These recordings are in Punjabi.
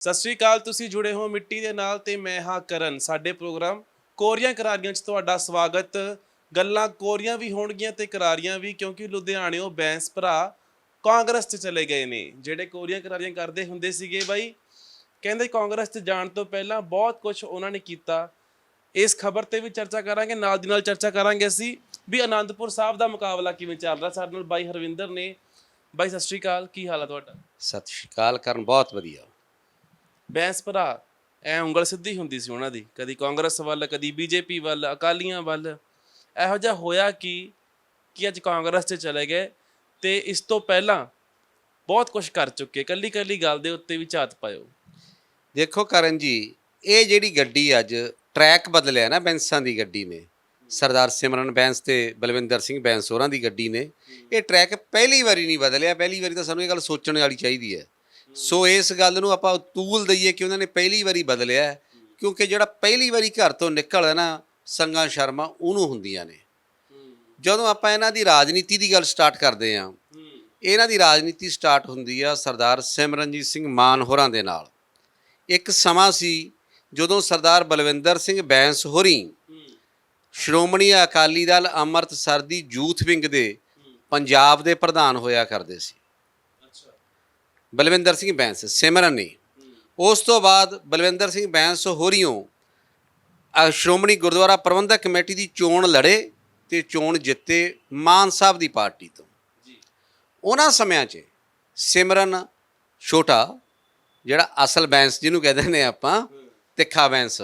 ਸਤਿ ਸ਼੍ਰੀ ਅਕਾਲ, ਤੁਸੀਂ ਜੁੜੇ ਹੋ ਮਿੱਟੀ ਦੇ ਨਾਲ ਤੇ ਮੈਂ ਹਾਂ ਕਰਨ। ਸਾਡੇ ਪ੍ਰੋਗਰਾਮ ਕੋਰੀਆਂ ਕਰਾਰੀਆਂ 'ਚ ਤੁਹਾਡਾ ਸਵਾਗਤ। ਗੱਲਾਂ ਕੋਰੀਆਂ ਵੀ ਹੋਣਗੀਆਂ ਤੇ ਕਰਾਰੀਆਂ ਵੀ, ਕਿਉਂਕਿ ਲੁਧਿਆਣਿਓ ਬੈਂਸ ਭਰਾ ਕਾਂਗਰਸ 'ਚ ਚਲੇ ਗਏ ਨੇ, ਜਿਹੜੇ ਕੋਰੀਆਂ ਕਰਾਰੀਆਂ ਕਰਦੇ ਹੁੰਦੇ ਸੀਗੇ ਬਾਈ। ਕਹਿੰਦੇ ਕਾਂਗਰਸ 'ਚ ਜਾਣ ਤੋਂ ਪਹਿਲਾਂ ਬਹੁਤ ਕੁਝ ਉਹਨਾਂ ਨੇ ਕੀਤਾ। ਇਸ ਖਬਰ ਤੇ ਵੀ ਚਰਚਾ ਕਰਾਂਗੇ, ਨਾਲ ਦੀ ਨਾਲ ਚਰਚਾ ਕਰਾਂਗੇ ਅਸੀਂ ਵੀ ਆਨੰਦਪੁਰ ਸਾਹਿਬ ਦਾ ਮੁਕਾਬਲਾ ਕਿਵੇਂ ਚੱਲ ਰਿਹਾ। ਸਾਡੇ ਨਾਲ ਬਾਈ ਹਰਵਿੰਦਰ ਨੇ। ਬਾਈ, ਸਤਿ ਸ਼੍ਰੀ ਅਕਾਲ, ਕੀ ਹਾਲ ਹੈ ਤੁਹਾਡਾ? ਸਤਿ ਸ਼੍ਰੀ ਅਕਾਲ ਕਰਨ, ਬਹੁਤ ਵਧੀਆ। ਬੈਂਸ ਭਰਾ, ਐ ਉਂਗਲ ਸਿੱਧੀ ਹੁੰਦੀ ਸੀ ਉਹਨਾਂ ਦੀ, ਕਦੀ ਕਾਂਗਰਸ ਵੱਲ, ਕਦੀ ਬੀਜੇਪੀ ਵੱਲ, ਅਕਾਲੀਆਂ ਵੱਲ। ਇਹੋ ਜਿਹਾ ਹੋਇਆ ਕਿ ਕਿ ਅੱਜ ਕਾਂਗਰਸ 'ਚ ਚਲੇ ਗਏ ਤੇ ਇਸ ਤੋਂ ਪਹਿਲਾਂ ਬਹੁਤ ਕੁਝ ਕਰ ਚੁੱਕੇ ਕੱਲੀ ਕੱਲੀ ਗੱਲ ਦੇ ਉੱਤੇ ਵੀ ਝਾਤ ਪਾਇਓ। ਦੇਖੋ ਕਰਨ ਜੀ, ਇਹ ਜਿਹੜੀ ਗੱਡੀ ਅੱਜ ਟਰੈਕ ਬਦਲਿਆ ਨਾ ਬੈਂਸਾਂ ਦੀ ਗੱਡੀ ਨੇ, ਸਰਦਾਰ ਸਿਮਰਨ ਬੈਂਸ ਤੇ ਬਲਵਿੰਦਰ ਸਿੰਘ ਬੈਂਸ ਹੋਰਾਂ ਦੀ ਗੱਡੀ ਨੇ, ਇਹ ਟਰੈਕ ਪਹਿਲੀ ਵਾਰੀ ਨਹੀਂ ਬਦਲਿਆ, ਪਹਿਲੀ ਵਾਰੀ ਤਾਂ ਸਾਨੂੰ ਇਹ ਗੱਲ ਸੋਚਣ ਵਾਲੀ ਚਾਹੀਦੀ ਹੈ। ਸੋ ਇਸ ਗੱਲ ਨੂੰ ਆਪਾਂ ਤੂਲ ਦਈਏ ਕਿ ਉਹਨਾਂ ਨੇ ਪਹਿਲੀ ਵਾਰੀ ਬਦਲਿਆ ਕਿਉਂਕਿ ਜਿਹੜਾ ਪਹਿਲੀ ਵਾਰੀ ਘਰ ਤੋਂ ਨਿਕਲਦਾ ਨਾ, ਸੰਗਾ ਸ਼ਰਮਾ ਉਹਨੂੰ ਹੁੰਦੀਆਂ ਨੇ। ਜਦੋਂ ਆਪਾਂ ਇਹਨਾਂ ਦੀ ਰਾਜਨੀਤੀ ਦੀ ਗੱਲ ਸਟਾਰਟ ਕਰਦੇ ਹਾਂ, ਇਹਨਾਂ ਦੀ ਰਾਜਨੀਤੀ ਸਟਾਰਟ ਹੁੰਦੀ ਆ ਸਰਦਾਰ ਸਿਮਰਨਜੀਤ ਸਿੰਘ ਮਾਨ ਹੋਰਾਂ ਦੇ ਨਾਲ। ਇੱਕ ਸਮਾਂ ਸੀ ਜਦੋਂ ਸਰਦਾਰ ਬਲਵਿੰਦਰ ਸਿੰਘ ਬੈਂਸ ਹੋਰੀ ਸ਼੍ਰੋਮਣੀ ਅਕਾਲੀ ਦਲ ਅੰਮ੍ਰਿਤਸਰ ਦੀ ਯੂਥ ਵਿੰਗ ਦੇ ਪੰਜਾਬ ਦੇ ਪ੍ਰਧਾਨ ਹੋਇਆ ਕਰਦੇ ਸੀ। ਬਲਵਿੰਦਰ ਸਿੰਘ ਬੈਂਸ ਸਿਮਰਨ। ਨੇ ਉਸ ਤੋਂ ਬਾਅਦ ਬਲਵਿੰਦਰ ਸਿੰਘ ਬੈਂਸ ਹੋਰੀਓ ਸ਼੍ਰੋਮਣੀ ਗੁਰਦੁਆਰਾ ਪ੍ਰਬੰਧਕ ਕਮੇਟੀ ਦੀ ਚੋਣ ਲੜੇ ਤੇ ਚੋਣ ਜਿੱਤੇ ਮਾਨ ਸਾਹਿਬ ਦੀ ਪਾਰਟੀ ਤੋਂ। ਜੀ। ਉਹਨਾਂ ਸਮਿਆਂ 'ਚ ਸਿਮਰਨ ਛੋਟਾ ਜਿਹੜਾ ਅਸਲ ਬੈਂਸ ਜਿਹਨੂੰ ਕਹਿੰਦੇ ਨੇ ਆਪਾਂ ਤਿੱਖਾ ਬੈਂਸ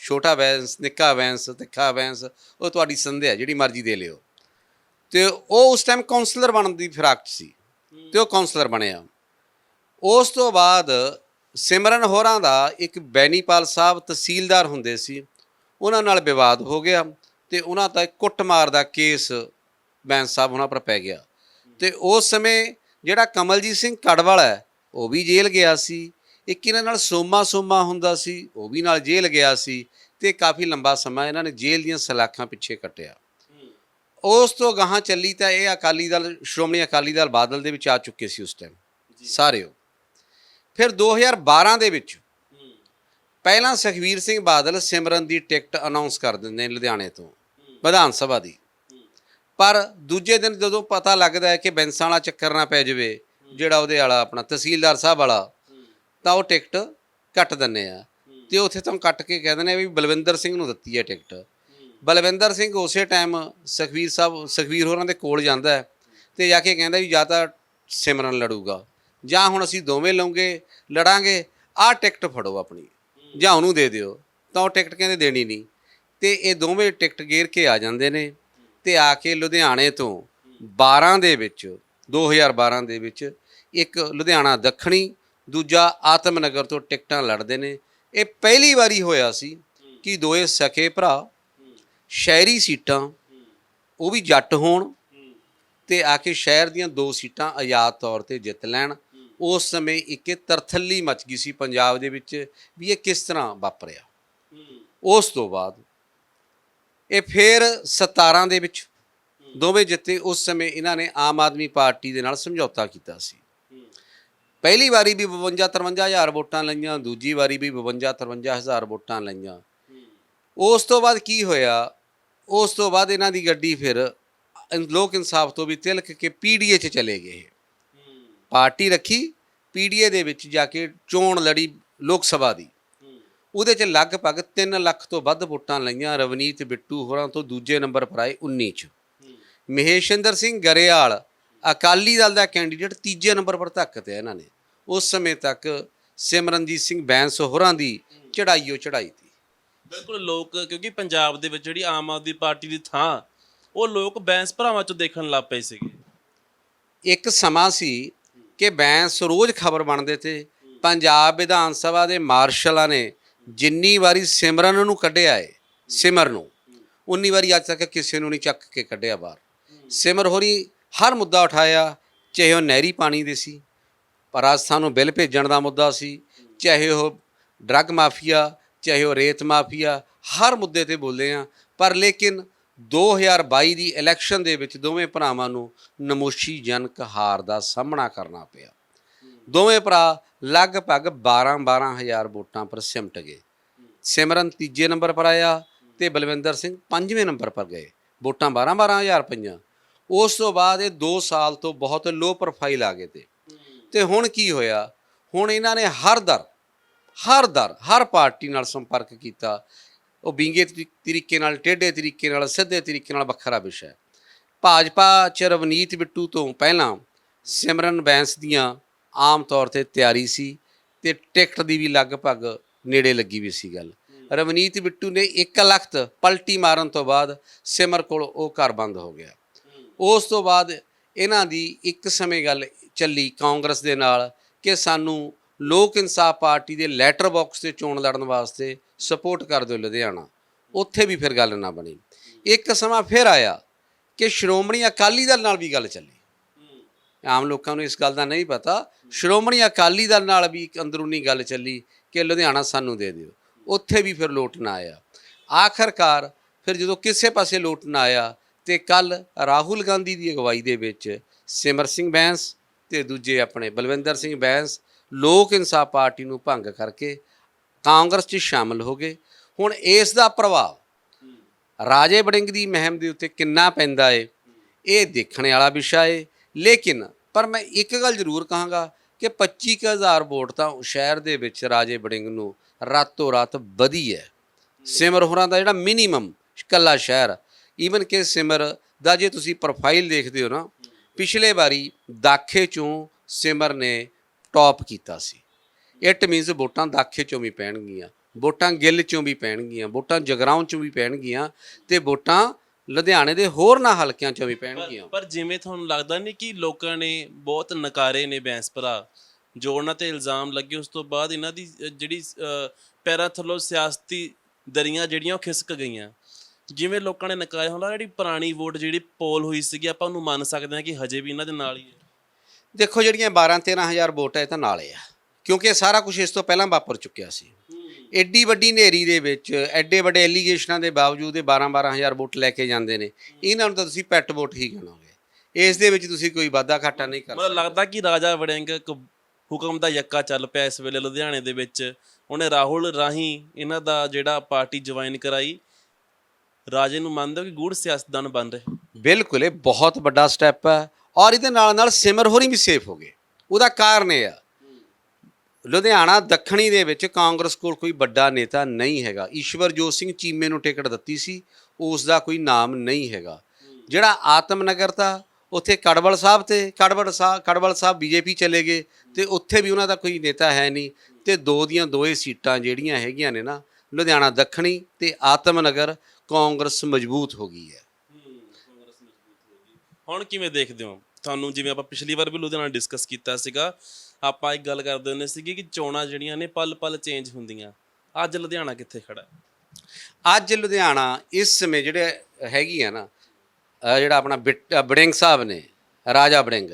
ਛੋਟਾ ਬੈਂਸ ਨਿੱਕਾ ਬੈਂਸ ਤਿੱਖਾ ਬੈਂਸ ਉਹ ਤੁਹਾਡੀ ਸੰਧਿਆ ਜਿਹੜੀ ਮਰਜ਼ੀ ਦੇ ਲਿਓ। ਤੇ ਉਹ ਉਸ ਟਾਈਮ ਕਾਉਂਸਲਰ ਬਣਨ ਦੀ ਫਿਰਾਕ 'ਚ ਸੀ। ਤੇ ਉਹ ਕਾਉਂਸਲਰ ਬਣਿਆ। ਉਸ ਤੋਂ ਬਾਅਦ ਸਿਮਰਨ ਹੋਰਾਂ ਦਾ ਇੱਕ ਬੈਨੀਪਾਲ ਸਾਹਿਬ ਤਹਿਸੀਲਦਾਰ ਹੁੰਦੇ ਸੀ। ਉਹਨਾਂ ਨਾਲ ਵਿਵਾਦ ਹੋ ਗਿਆ ਤੇ ਉਹਨਾਂ ਦਾ ਕੁੱਟਮਾਰ ਦਾ ਕੇਸ ਬੈਂਸ ਸਾਹਿਬ ਉਹਨਾਂ ਪਰ ਪੈ ਗਿਆ। ਤੇ ਉਸ ਸਮੇਂ ਜਿਹੜਾ ਕਮਲਜੀਤ ਸਿੰਘ ਕੜਵਲ ਹੈ ਉਹ ਵੀ ਜੇਲ੍ਹ ਗਿਆ ਸੀ। ਇੱਕ ਇਹਨਾਂ ਨਾਲ ਸੋਮਾ ਸੋਮਾ ਹੁੰਦਾ ਸੀ ਉਹ ਵੀ ਨਾਲ ਜੇਲ੍ਹ ਗਿਆ ਸੀ ਤੇ ਕਾਫੀ ਲੰਬਾ ਸਮਾਂ ਇਹਨਾਂ ਨੇ ਜੇਲ੍ਹ ਦੀਆਂ ਸਲਾਖਾਂ ਪਿੱਛੇ ਕੱਟਿਆ। ਉਸ ਤੋਂ ਗਾਹਾਂ ਚੱਲੀ ਤਾਂ ਇਹ ਅਕਾਲੀ ਦਲ ਸ਼੍ਰੋਮਣੀ ਅਕਾਲੀ ਦਲ ਬਾਦਲ ਦੇ ਵਿੱਚ ਆ ਚੁੱਕੇ ਸੀ ਉਸ ਟਾਈਮ ਸਾਰੇ ਉਹ। ਫਿਰ 2012 ਦੇ ਵਿੱਚ ਪਹਿਲਾਂ ਸੁਖਵੀਰ ਸਿੰਘ ਬਾਦਲ ਸਿਮਰਨ ਦੀ ਟਿਕਟ ਅਨਾਉਂਸ ਕਰ ਦਿੰਦੇ ਨੇ ਲੁਧਿਆਣੇ ਤੋਂ ਵਿਧਾਨ ਸਭਾ ਦੀ। ਪਰ ਦੂਜੇ ਦਿਨ ਜਦੋਂ ਪਤਾ ਲੱਗਦਾ ਹੈ ਕਿ ਬੈਂਸਾਂ ਵਾਲਾ ਚੱਕਰ ਨਾ ਪੈ ਜਾਵੇ ਜਿਹੜਾ ਉਹਦੇ ਵਾਲਾ ਆਪਣਾ ਤਹਿਸੀਲਦਾਰ ਸਾਹਿਬ ਵਾਲਾ ਤਾਂ ਉਹ ਟਿਕਟ ਕੱਟ ਦਿੰਨੇ ਆ। ਤੇ ਉੱਥੇ ਤੋਂ ਕੱਟ ਕੇ ਕਹਿ ਦਿੰਦੇ ਆ ਵੀ ਬਲਵਿੰਦਰ ਸਿੰਘ ਨੂੰ ਦਿੱਤੀ ਹੈ ਟਿਕਟ। ਬਲਵਿੰਦਰ ਸਿੰਘ ਉਸੇ ਟਾਈਮ ਸੁਖਵੀਰ ਸਾਹਿਬ ਸੁਖਵੀਰ ਹੋਰਾਂ ਦੇ ਕੋਲ ਜਾਂਦਾ ਹੈ ਤੇ ਜਾ ਕੇ ਕਹਿੰਦਾ ਵੀ ਜਾਂ ਤਾਂ ਸਿਮਰਨ ਲੜੂਗਾ। ਜਾਂ ਹੁਣ ਅਸੀਂ ਦੋਵੇਂ ਲਵਾਂਗੇ ਲੜਾਂਗੇ, ਆਹ ਟਿਕਟ ਫੜੋ ਆਪਣੀ। ਜਾਂ ਉਹਨੂੰ ਦੇ ਦਿਓ। ਤਾਂ ਉਹ ਟਿਕਟ ਕਹਿੰਦੇ ਦੇਣੀ ਨਹੀਂ। ਤੇ ਇਹ ਦੋਵੇਂ ਟਿਕਟ ਗੇਰ ਕੇ ਆ ਜਾਂਦੇ ਨੇ। ਤੇ ਆ ਕੇ ਲੁਧਿਆਣੇ ਤੋਂ 12 ਦੇ ਵਿੱਚ 2012 ਦੇ ਵਿੱਚ ਇੱਕ ਲੁਧਿਆਣਾ ਦੱਖਣੀ, ਦੂਜਾ ਆਤਮਨਗਰ ਤੋਂ ਟਿਕਟਾਂ ਲੜਦੇ ਨੇ। ਇਹ ਪਹਿਲੀ ਵਾਰੀ ਹੋਇਆ ਸੀ ਕਿ ਦੋਏ ਸਕੇ ਭਰਾ। ਸ਼ਹਿਰੀ ਸੀਟਾਂ, ਉਹ ਵੀ ਜੱਟ ਹੋਣ ਤੇ ਆ ਕੇ ਸ਼ਹਿਰ ਦੀਆਂ ਦੋ ਸੀਟਾਂ ਆਜ਼ਾਦ ਤੌਰ ਤੇ ਜਿੱਤ ਲੈਣ। ਉਸ ਸਮੇਂ ਇੱਕ ਇਹ ਤਰਥੱਲੀ ਮਚ ਗਈ ਸੀ ਪੰਜਾਬ ਦੇ ਵਿੱਚ ਵੀ ਇਹ ਕਿਸ ਤਰ੍ਹਾਂ ਵਾਪਰਿਆ। ਉਸ ਤੋਂ ਬਾਅਦ ਇਹ ਫਿਰ 17 ਦੇ ਵਿੱਚ ਦੋਵੇਂ ਜਿੱਤੇ, ਉਸ ਸਮੇਂ ਇਹਨਾਂ ਨੇ ਆਮ ਆਦਮੀ ਪਾਰਟੀ ਦੇ ਨਾਲ ਸਮਝੌਤਾ ਕੀਤਾ ਸੀ। ਪਹਿਲੀ ਵਾਰੀ ਵੀ 52 53000 ਵੋਟਾਂ ਲਈਆਂ, ਦੂਜੀ ਵਾਰੀ ਵੀ 52 53000 ਵੋਟਾਂ ਲਈਆਂ। ਉਸ ਤੋਂ ਬਾਅਦ ਕੀ ਹੋਇਆ? ਉਸ ਤੋਂ ਬਾਅਦ ਇਹਨਾਂ ਦੀ ਗੱਡੀ ਫਿਰ ਲੋਕ ਇਨਸਾਫ ਤੋਂ ਵੀ ਤਿਲਕ ਕੇ ਪੀਡੀਏ 'ਚ ਚਲੇ ਗਏ। ਪਾਰਟੀ ਰੱਖੀ ਪੀਡੀਏ ਦੇ ਵਿੱਚ ਜਾ ਕੇ ਚੋਣ ਲੜੀ ਲੋਕ ਸਭਾ ਦੀ। ਉਹਦੇ 'ਚ ਲਗਭਗ 3 ਲੱਖ ਤੋਂ ਵੱਧ ਵੋਟਾਂ ਲਈਆਂ ਰਵਨੀਤ ਬਿੱਟੂ ਹੋਰਾਂ ਤੋਂ ਦੂਜੇ ਨੰਬਰ ਪਰ ਆਏ 19 'ਚ। ਮਹੇਸ਼ਿੰਦਰ ਸਿੰਘ ਗਰੇਵਾਲ ਅਕਾਲੀ ਦਲ ਦਾ ਕੈਂਡੀਡੇਟ ਤੀਜੇ ਨੰਬਰ ਪਰ ਧੱਕ ਤੇ ਇਹਨਾਂ ਨੇ। ਉਸ ਸਮੇਂ ਤੱਕ ਸਿਮਰਨਜੀਤ ਸਿੰਘ ਬੈਂਸ ਹੋਰਾਂ ਦੀ ਚੜਾਈਓ ਚੜਾਈ ਤੀ ਬਿਲਕੁਲ ਲੋਕ ਕਿਉਂਕਿ ਪੰਜਾਬ ਦੇ ਵਿੱਚ ਜਿਹੜੀ ਆਮ ਆਦਮੀ ਪਾਰਟੀ ਦੀ ਥਾਂ ਉਹ ਲੋਕ ਬੈਂਸ ਭਰਾਵਾਂ ਚੋਂ ਦੇਖਣ ਲੱਗ ਪਏ ਸੀਗੇ। ਇੱਕ ਸਮਾਂ ਸੀ ਕਿ ਬੈਂਸ ਰੋਜ਼ ਖਬਰ ਬਣਦੇ ਤੇ ਪੰਜਾਬ ਵਿਧਾਨ ਸਭਾ ਦੇ ਮਾਰਸ਼ਲਾਂ ਨੇ ਜਿੰਨੀ ਵਾਰੀ ਸਿਮਰਨ ਨੂੰ ਕੱਢਿਆ ਏ, ਸਿਮਰ ਨੂੰ, ਉਨੀ ਵਾਰੀ ਅੱਜ ਤੱਕ ਕਿਸੇ ਨੂੰ ਨਹੀਂ ਚੱਕ ਕੇ ਕੱਢਿਆ ਬਾਹਰ। ਸਿਮਰ ਹੋਰੀ ਹਰ ਮੁੱਦਾ ਉਠਾਇਆ, ਚਾਹੇ ਉਹ ਨਹਿਰੀ ਪਾਣੀ ਦੇ ਸੀ, ਪਰ ਰਾਜਸਥਾਨ ਨੂੰ ਬਿੱਲ ਭੇਜਣ ਦਾ ਮੁੱਦਾ ਸੀ, ਚਾਹੇ ਉਹ ਡਰੱਗ ਮਾਫੀਆ, ਚਾਹੇ ਉਹ ਰੇਤ ਮਾਫੀਆ, ਹਰ ਮੁੱਦੇ ਤੇ ਬੋਲੇ ਆ, ਪਰ ਲੇਕਿਨ 2022 ਦੀ ਇਲੈਕਸ਼ਨ ਦੇ ਵਿੱਚ ਦੋਵੇਂ ਭਰਾਵਾਂ ਨੂੰ ਨਮੋਸ਼ੀਜਨਕ ਹਾਰ ਦਾ ਸਾਹਮਣਾ ਕਰਨਾ ਪਿਆ। ਦੋਵੇਂ ਭਰਾ ਲਗਭਗ 12-12000 ਵੋਟਾਂ ਪਰ ਸਿਮਟ ਗਏ। ਸਿਮਰਨ ਤੀਜੇ ਨੰਬਰ ਪਰ ਆਇਆ ਤੇ ਬਲਵਿੰਦਰ ਸਿੰਘ ਪੰਜਵੇਂ ਨੰਬਰ ਪਰ ਗਏ। ਵੋਟਾਂ 12-12000 ਪਈਆਂ। ਉਸ ਤੋਂ ਬਾਅਦ ਇਹ 2 ਸਾਲ ਤੋਂ ਬਹੁਤ ਲੋ ਪ੍ਰੋਫਾਈਲ ਆ ਗਏ ਤੇ। ਤੇ ਹੁਣ ਕੀ ਹੋਇਆ? ਹੁਣ ਇਹਨਾਂ ਨੇ ਹਰ ਦਰ ਹਰ ਦਰ, ਹਰ ਪਾਰਟੀ ਨਾਲ ਸੰਪਰਕ ਕੀਤਾ। ਉਹ ਵਿੰਗੇ ਤਰੀ- ਤਰੀਕੇ ਨਾਲ ਟੇਢੇ ਤਰੀਕੇ ਨਾਲ ਸਿੱਧੇ ਤਰੀਕੇ ਨਾਲ ਵੱਖਰਾ ਵਿਸ਼ਾ ਹੈ। ਭਾਜਪਾ ਚ ਰਵਨੀਤ ਬਿੱਟੂ ਤੋਂ ਪਹਿਲਾਂ ਸਿਮਰਨ ਬੈਂਸ ਦੀਆਂ ਆਮ ਤੌਰ ਤੇ ਤਿਆਰੀ ਸੀ ਤੇ ਟਿਕਟ ਦੀ ਵੀ ਲਗਭਗ ਨੇੜੇ ਲੱਗੀ ਵੀ ਸੀ ਗੱਲ। ਰਵਨੀਤ ਬਿੱਟੂ ਨੇ ਇੱਕ ਲਖਤ ਪਲਟੀ ਮਾਰਨ ਤੋਂ ਬਾਅਦ ਸਿਮਰ ਕੋਲ ਉਹ ਘਰ ਬੰਦ ਹੋ ਗਿਆ। ਉਸ ਤੋਂ ਬਾਅਦ ਇਹਨਾਂ ਦੀ ਇੱਕ ਸਮੇਂ ਗੱਲ ਚੱਲੀ ਕਾਂਗਰਸ ਦੇ ਨਾਲ ਕਿ ਸਾਨੂੰ ਲੋਕ ਇਨਸਾਫ ਪਾਰਟੀ ਦੇ ਲੈਟਰ ਬਾਕਸ ਤੇ ਚੋਣ ਲੜਨ ਵਾਸਤੇ ਸਪੋਰਟ ਕਰ ਦਿਓ ਲੁਧਿਆਣਾ। ਉੱਥੇ ਵੀ ਫਿਰ ਗੱਲ ਨਾ ਬਣੀ। ਇੱਕ ਸਮਾਂ ਫਿਰ ਆਇਆ ਕਿ ਸ਼੍ਰੋਮਣੀ ਅਕਾਲੀ ਦਲ ਨਾਲ ਵੀ ਗੱਲ ਚੱਲੀ। ਆਮ ਲੋਕਾਂ ਨੂੰ ਇਸ ਗੱਲ ਦਾ ਨਹੀਂ ਪਤਾ। ਸ਼੍ਰੋਮਣੀ ਅਕਾਲੀ ਦਲ ਨਾਲ ਵੀ ਇੱਕ ਅੰਦਰੂਨੀ ਗੱਲ ਚੱਲੀ ਕਿ ਲੁਧਿਆਣਾ ਸਾਨੂੰ ਦੇ ਦਿਓ। ਉੱਥੇ ਵੀ ਫਿਰ ਲੋਟ ਨਾ ਆਇਆ। ਆਖਰਕਾਰ ਫਿਰ ਜਦੋਂ ਕਿਸੇ ਪਾਸੇ ਲੋਟ ਨਾ ਆਇਆ ਤੇ ਕੱਲ ਰਾਹੁਲ ਗਾਂਧੀ ਦੀ ਅਗਵਾਈ ਦੇ ਵਿੱਚ ਸਿਮਰ ਸਿੰਘ ਬੈਂਸ ਤੇ ਦੂਜੇ ਆਪਣੇ ਬਲਵਿੰਦਰ ਸਿੰਘ ਬੈਂਸ ਲੋਕ ਇਨਸਾਫ ਪਾਰਟੀ ਨੂੰ ਭੰਗ ਕਰਕੇ ਕਾਂਗਰਸ 'ਚ ਸ਼ਾਮਲ ਹੋ ਗਏ। ਹੁਣ ਇਸ ਦਾ ਪ੍ਰਭਾਵ ਰਾਜੇ ਬੜਿੰਗ ਦੀ ਮਹਿਮ ਦੇ ਉੱਤੇ ਕਿੰਨਾ ਪੈਂਦਾ ਏ, ਇਹ ਦੇਖਣ ਵਾਲਾ ਵਿਸ਼ਾ ਏ। ਲੇਕਿਨ ਪਰ ਮੈਂ ਇੱਕ ਗੱਲ ਜ਼ਰੂਰ ਕਹਾਂਗਾ ਕਿ 25000 ਵੋਟ ਤਾਂ ਸ਼ਹਿਰ ਦੇ ਵਿੱਚ ਰਾਜੇ ਬੜਿੰਗ ਨੂੰ ਰਾਤੋਂ ਰਾਤ ਵਧੀ ਹੈ ਸਿਮਰ ਹੋਰਾਂ ਦਾ ਜਿਹੜਾ ਮਿਨੀਮਮ ਇਕੱਲਾ ਸ਼ਹਿਰ ਈਵਨ ਕਿ ਸਿਮਰ ਦਾ ਜੇ ਤੁਸੀਂ ਪ੍ਰੋਫਾਈਲ ਦੇਖਦੇ ਹੋ ਨਾ, ਪਿਛਲੇ ਵਾਰੀ ਦਾਖੇ ਚੋਂ ਸਿਮਰ ਨੇ ਟੌਪ ਕੀਤਾ ਸੀ। ਇਟ ਮੀਨਸ ਵੋਟਾਂ ਦਾਖੇ ਚੋਂ ਵੀ ਪੈਣਗੀਆਂ ਵੋਟਾਂ ਗਿੱਲ ਚੋਂ ਵੀ ਪੈਣਗੀਆਂ ਵੋਟਾਂ ਜਗਰਾਉਂ ਚੋਂ ਵੀ ਪੈਣਗੀਆਂ ਤੇ ਵੋਟਾਂ ਲੁਧਿਆਣੇ ਦੇ ਹੋਰ ਨਾ ਹਲਕਿਆਂ ਚੋਂ ਵੀ ਪੈਣਗੀਆਂ। ਪਰ ਜਿਵੇਂ ਤੁਹਾਨੂੰ ਲੱਗਦਾ ਨਹੀਂ ਕਿ ਲੋਕਾਂ ਨੇ ਬਹੁਤ ਨਕਾਰੇ ਨੇ ਬੈਂਸ ਭਰਾ? ਜੋ ਉਹਨਾਂ ਤੇ ਇਲਜ਼ਾਮ ਲੱਗੇ ਉਸ ਤੋਂ ਬਾਅਦ ਇਹਨਾਂ ਦੀ ਜਿਹੜੀ ਅ, ਪੈਰਾਂ ਥੱਲੋਂ ਸਿਆਸਤੀ ਦਰੀਆਂ ਜਿਹੜੀਆਂ ਉਹ ਖਿਸਕ ਗਈਆਂ। ਜਿਵੇਂ ਲੋਕਾਂ ਨੇ ਨਕਾਰਿਆ ਹੁੰਦਾ ਜਿਹੜੀ ਪੁਰਾਣੀ ਵੋਟ ਜਿਹੜੀ ਪੋਲ ਹੋਈ ਸੀਗੀ ਆਪਾਂ ਉਹਨੂੰ ਮੰਨ ਸਕਦੇ ਹਾਂ ਕਿ ਹਜੇ ਵੀ ਇਹਨਾਂ ਦੇ ਨਾਲ ਹੀ ਹੈ। ਦੇਖੋ ਜਿਹੜੀਆਂ 12 13000 ਵੋਟ ਹੈ ਇਹ ਤਾਂ ਨਾਲੇ ਆ। ਕਿਉਂਕਿ ਇਹ ਸਾਰਾ ਕੁਝ ਇਸ ਤੋਂ ਪਹਿਲਾਂ ਵਾਪਰ ਚੁੱਕਿਆ ਸੀ। ਐਡੀ ਵੱਡੀ ਨੇਰੀ ਦੇ ਵਿੱਚ ਐਡੇ ਵੱਡੇ ਐਲੀਗੇਸ਼ਨਾਂ ਦੇ ਬਾਵਜੂਦ ਇਹ 12 12000 ਵੋਟ ਲੈ ਕੇ ਜਾਂਦੇ ਨੇ। ਇਹਨਾਂ ਨੂੰ ਤਾਂ ਤੁਸੀਂ ਪੈਟ ਵੋਟ ਹੀ ਗਿਣੋਗੇ ਇਸ ਦੇ ਵਿੱਚ ਤੁਸੀਂ ਕੋਈ ਵਾਧਾ ਘਾਟਾ ਨਹੀਂ ਕਰ ਮਤਲਬ ਲੱਗਦਾ ਕਿ ਰਾਜਾ ਵੜਿੰਗ ਇੱਕ ਹੁਕਮ ਦਾ ਯੱਕਾ ਚੱਲ ਪਿਆ ਇਸ ਵੇਲੇ ਲੁਧਿਆਣੇ ਦੇ ਵਿੱਚ। ਉਹਨੇ ਰਾਹੁਲ ਰਾਹੀਂ ਇਹਨਾਂ ਦਾ ਜਿਹੜਾ ਪਾਰਟੀ ਜੁਆਇਨ ਕਰਾਈ। ਰਾਜੇ ਨੂੰ ਮੰਨਦੇ ਕਿ ਗੂੜ ਸਿਆਸਤਦਾਨ ਬਣ ਰਹੇ? ਬਿਲਕੁਲ ਇਹ ਬਹੁਤ ਵੱਡਾ ਸਟੈਪ ਹੈ। ਔਰ ਇਹਦੇ ਨਾਲ ਨਾਲ ਸਿਮਰ ਹੋਰੀ ਵੀ ਸੇਫ ਹੋ ਗਏ। ਉਹਦਾ ਕਾਰਨ ਇਹ ਆ ਲੁਧਿਆਣਾ ਦੱਖਣੀ ਦੇ ਵਿੱਚ ਕਾਂਗਰਸ ਕੋਲ ਕੋਈ ਵੱਡਾ ਨੇਤਾ ਨਹੀਂ ਹੈਗਾ। ਈਸ਼ਵਰਜੋਤ ਸਿੰਘ ਚੀਮੇ ਨੂੰ ਟਿਕਟ ਦਿੱਤੀ ਸੀ, ਉਸ ਦਾ ਕੋਈ ਨਾਮ ਨਹੀਂ ਹੈਗਾ। ਜਿਹੜਾ ਆਤਮਨਗਰ ਤਾਂ ਉੱਥੇ ਕੜਵਲ ਸਾਹਿਬ ਤੇ ਕੜਵਲ ਸਾਹਿਬ ਕੜਵਲ ਸਾਹਿਬ ਬੀਜੇਪੀ ਚਲੇ ਗਏ ਤੇ ਉੱਥੇ ਵੀ ਉਹਨਾਂ ਦਾ ਕੋਈ ਨੇਤਾ ਹੈ ਨਹੀਂ ਤੇ ਦੋ ਦੀਆਂ ਦੋਏ ਸੀਟਾਂ ਜਿਹੜੀਆਂ ਹੈਗੀਆਂ ਨੇ ਨਾ, ਲੁਧਿਆਣਾ ਦੱਖਣੀ ਤੇ ਆਤਮਨਗਰ ਕਾਂਗਰਸ ਮਜ਼ਬੂਤ ਹੋ ਗਈ ਹੈ। ਹੁਣ ਕਿਵੇਂ ਦੇਖਦੇ ਹੋ? ਤੁਹਾਨੂੰ ਜਿਵੇਂ ਆਪਾਂ ਪਿਛਲੀ ਵਾਰ ਵੀ ਲੁਧਿਆਣਾ ਡਿਸਕਸ ਕੀਤਾ ਸੀਗਾ ਆਪਾਂ ਇੱਕ ਗੱਲ ਕਰਦੇ ਹੁੰਦੇ ਸੀਗੇ ਕਿ ਚੋਣਾਂ ਜਿਹੜੀਆਂ ਨੇ ਪਲ ਪਲ ਚੇਂਜ ਹੁੰਦੀਆਂ। ਅੱਜ ਲੁਧਿਆਣਾ ਕਿੱਥੇ ਖੜਾ? ਹੈ? ਅੱਜ ਲੁਧਿਆਣਾ ਇਸ ਸਮੇਂ ਜਿਹੜੇ ਹੈਗੀ ਆ ਨਾ, ਅਹ ਜਿਹੜਾ ਆਪਣਾ ਬਿਟ- ਅਹ ਬੜਿੰਗ ਸਾਹਿਬ ਨੇ, ਰਾਜਾ ਬੜਿੰਗ,